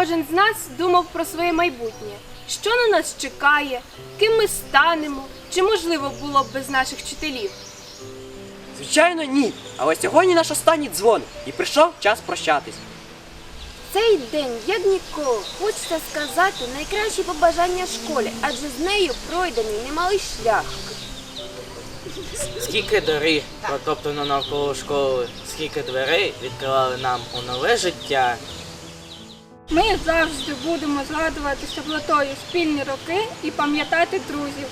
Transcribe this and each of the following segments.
кожен з нас думав про своє майбутнє, що на нас чекає, ким ми станемо, чи можливо було б без наших вчителів. Звичайно, ні. Але сьогодні наш останній дзвон і прийшов час прощатись. Цей день, як ніколи, хочеться сказати найкращі побажання школі, адже з нею пройдений немалий шлях. Скільки доріг протоптано навколо школи, скільки дверей відкривали нам у нове життя. Ми завжди будемо згадувати з теплотою спільні роки і пам'ятати друзів.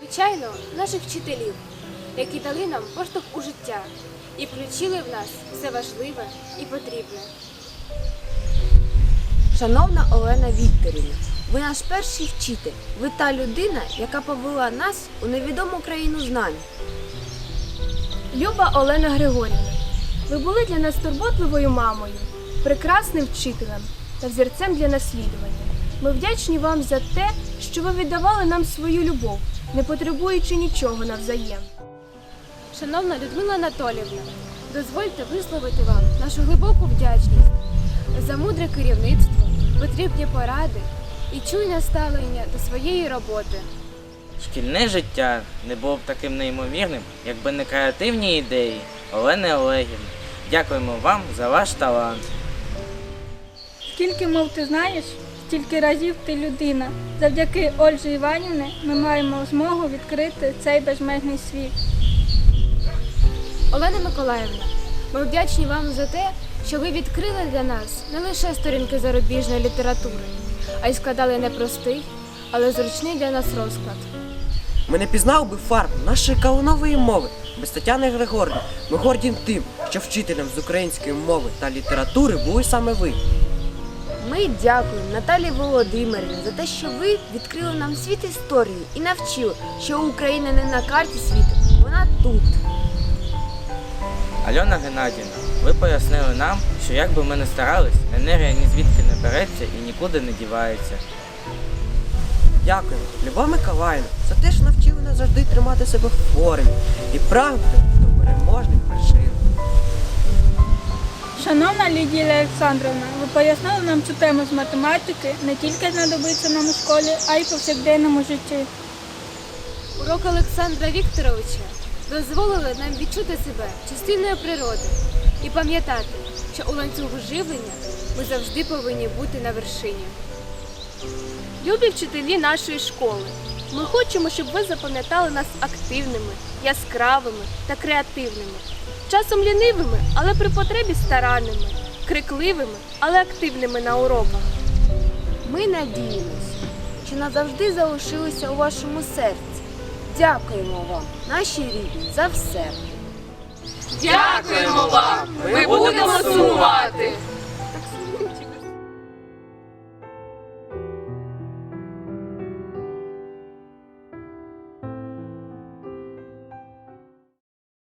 Звичайно, наших вчителів, які дали нам поштовх у життя і включили в нас все важливе і потрібне. Шановна Олена Вікторівна, ви наш перший вчитель. Ви та людина, яка повела нас у невідому країну знань. Люба Олена Григорівна, ви були для нас турботливою мамою, прекрасним вчителем та взірцем для наслідування. Ми вдячні вам за те, що ви віддавали нам свою любов, не потребуючи нічого навзаєм. Шановна Людмила Анатоліївна, дозвольте висловити вам нашу глибоку вдячність за мудре керівництво, потрібні поради і чуйне ставлення до своєї роботи. Шкільне життя не було б таким неймовірним, якби не креативні ідеї Олени Олегівни. Дякуємо вам за ваш талант. Скільки мов ти знаєш, стільки разів ти людина. Завдяки Ользі Іванівні ми маємо змогу відкрити цей безмежний світ. Олена Миколаївна, ми вдячні вам за те, що ви відкрили для нас не лише сторінки зарубіжної літератури, а й складали непростий, але зручний для нас розклад. Ми не пізнав би фарб нашої калинової мови без Тетяни Григорівни. Ми горді тим, що вчителем з української мови та літератури були саме ви. Ми дякуємо Наталі Володимирівні за те, що ви відкрили нам світ історії і навчили, що Україна не на карті світу, вона тут. Альона Геннадівна, ви пояснили нам, що як би ми не старались, енергія ні звідки не береться і нікуди не дівається. Дякуємо, Любов Миколаївна, за те, що навчили нас завжди тримати себе в формі і прагнути до переможних вершин. Шановна Лідія Олександровна, ви пояснили нам цю тему з математики не тільки знадобиться нам у школі, а й повсякденному житті. Урок Олександра Вікторовича дозволили нам відчути себе частиною природи і пам'ятати, що у ланцюгу живлення ми завжди повинні бути на вершині. Любі вчителі нашої школи, ми хочемо, щоб ви запам'ятали нас активними, яскравими та креативними, часом лінивими, але при потребі старанними, крикливими, але активними на уроках. Ми надіємося, що назавжди залишилися у вашому серці. Дякуємо вам, наші рідні, за все. Дякуємо вам! Ми будемо сумувати!